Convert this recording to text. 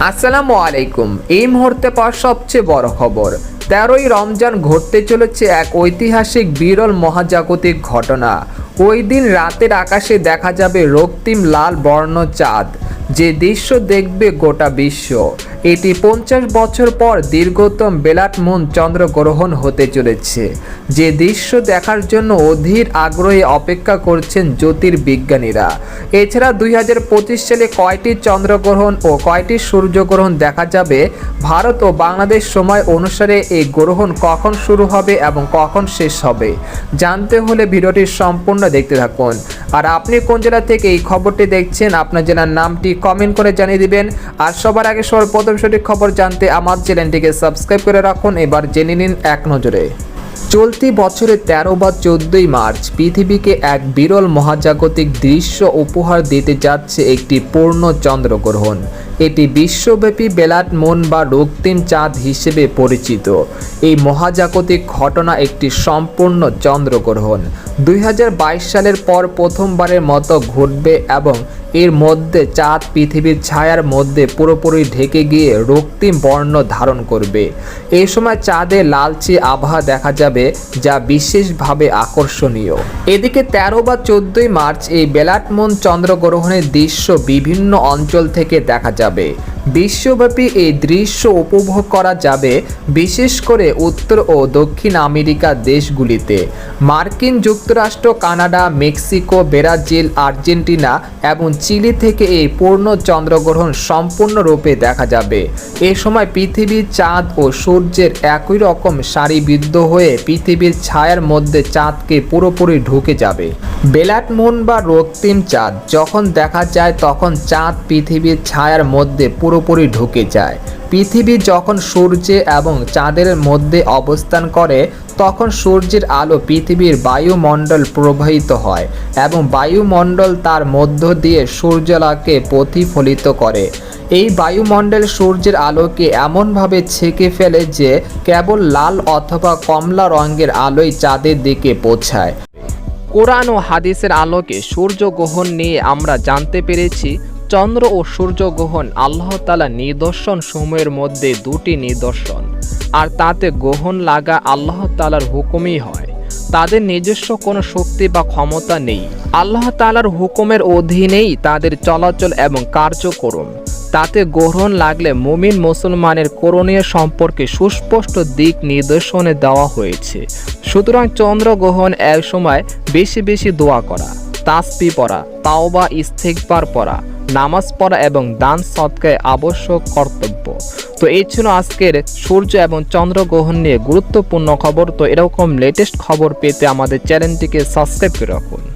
আসসালামু আলাইকুম। এই মুহূর্তে পাওয়া সবচেয়ে বড় খবর। তেরোই রমজান ঘটতে চলেছে এক ঐতিহাসিক বিরল মহাজাগতিক ঘটনা। ওই দিন রাতের আকাশে দেখা যাবে রক্তিম লাল বর্ণ চাঁদ। যে দৃশ্য দেখবে গোটা বিশ্ব। এটি পঞ্চাশ বছর পর দীর্ঘতম বেলাট মুন চন্দ্রগ্রহণ হতে চলেছে। যে দৃশ্য দেখার জন্য অধীর আগ্রহে অপেক্ষা করছেন জ্যোতির্বিজ্ঞানীরা। এছাড়া দুই হাজার পঁচিশ সালে কয়টি চন্দ্রগ্রহণ ও কয়টি সূর্যগ্রহণ দেখা যাবে, ভারত ও বাংলাদেশ সময় অনুসারে এই গ্রহণ কখন শুরু হবে এবং কখন শেষ হবে, জানতে হলে ভিডিওটি সম্পূর্ণ দেখতে থাকুন। আর আপনি কোন জেলা থেকে এই খবরটি দেখছেন, আপনার জেলার নামটি কমেন্ট করে জানিয়ে দিবেন। আর সবার আগে সর্বপ্রথম সঠিক খবর জানতে আমার চ্যানেলটিকে সাবস্ক্রাইব করে রাখুন। এবার জেনে নিন এক নজরে। চলতি বছরের তেরো বা চোদ্দই মার্চ পৃথিবীকে এক বিরল মহাজাগতিক দৃশ্য উপহার দিতে যাচ্ছে একটি পূর্ণ চন্দ্রগ্রহণ। এটি বিশ্বব্যাপী বেলাট মন বা রক্তিম চাঁদ হিসেবে পরিচিত। এই মহাজাগতিক ঘটনা একটি সম্পূর্ণ চন্দ্রগ্রহণ। দুই হাজার বাইশ সালের পর প্রথমবারের মতো ঘটবে এবং এর মধ্যে চাঁদ পৃথিবীর ছায়ার মধ্যে পুরোপুরি ঢেকে গিয়ে রক্তিম বর্ণ ধারণ করবে। এই সময় চাঁদে লালচে আভা দেখা যাবে, যা বিশেষভাবে আকর্ষণীয়। এদিকে তেরো বা চোদ্দই মার্চ এই বেলাটমন চন্দ্রগ্রহণের দৃশ্য বিভিন্ন অঞ্চল থেকে দেখা যাবে। যাবে বিশ্বব্যাপী এই দৃশ্য উপভোগ করা যাবে বিশেষ করে উত্তর ও দক্ষিণ আমেরিকার দেশগুলিতে। মার্কিন যুক্তরাষ্ট্র, কানাডা, মেক্সিকো, ব্রাজিল, আর্জেন্টিনা এবং চিলি থেকে এই পূর্ণ চন্দ্রগ্রহণ সম্পূর্ণরূপে দেখা যাবে। এ সময় পৃথিবীর চাঁদ ও সূর্যের একই রকম সারিবিদ্ধ হয়ে পৃথিবীর ছায়ার মধ্যে চাঁদকে পুরোপুরি ঢুকে যাবে। বেলাট মুন বা রক্তিম চাঁদ, যখন দেখা যায় তখন চাঁদ পৃথিবীর ছায়ার মধ্যে পুরোপুরি ঢুকে যায়। পৃথিবী যখন সূর্য এবং চাঁদের মধ্যে অবস্থান করে, তখন সূর্যের আলো পৃথিবীর বায়ুমণ্ডল প্রবাহিত হয় এবং বায়ুমণ্ডল তার মধ্য দিয়ে সূর্যালোকে প্রতিফলিত করে। এই বায়ুমণ্ডল সূর্যের আলোকে এমনভাবে ছেঁকে ফেলে যে, কেবল লাল অথবা কমলা রঙের আলোই চাঁদের দিকে পৌঁছায়। কোরআন ও হাদিসের আলোকে সূর্যগ্রহণ নিয়ে আমরা জানতে পেরেছি চন্দ্র ও সূর্যগ্রহণ আল্লাহ তালা নিদর্শন সময়ের মধ্যে দুটি নিদর্শন। আর তাতে গ্রহণ লাগা আল্লাহ তালার হুকুমই হয়। তাদের নিজস্ব কোনো শক্তি বা ক্ষমতা নেই। আল্লাহ তালার হুকুমের অধীনেই তাদের চলাচল এবং কার্যক্রম। তাতে গ্রহণ লাগলে মুমিন মুসলমানের করণীয় সম্পর্কে সুস্পষ্ট দিক নির্দেশনে দেওয়া হয়েছে। সুতরাং চন্দ্রগ্রহণ এক সময় বেশি বেশি দোয়া করা তাসপি পড়া, তাওবা ইস্তেকবার পড়া নামাজ পড়া এবং দান সৎকায় আবশ্যক কর্তব্য। তো এই ছিল আজকের সূর্য এবং চন্দ্রগ্রহণ নিয়ে গুরুত্বপূর্ণ খবর। তো এরকম লেটেস্ট খবর পেতে আমাদের চ্যানেলটিকে সাবস্ক্রাইব করে রাখুন।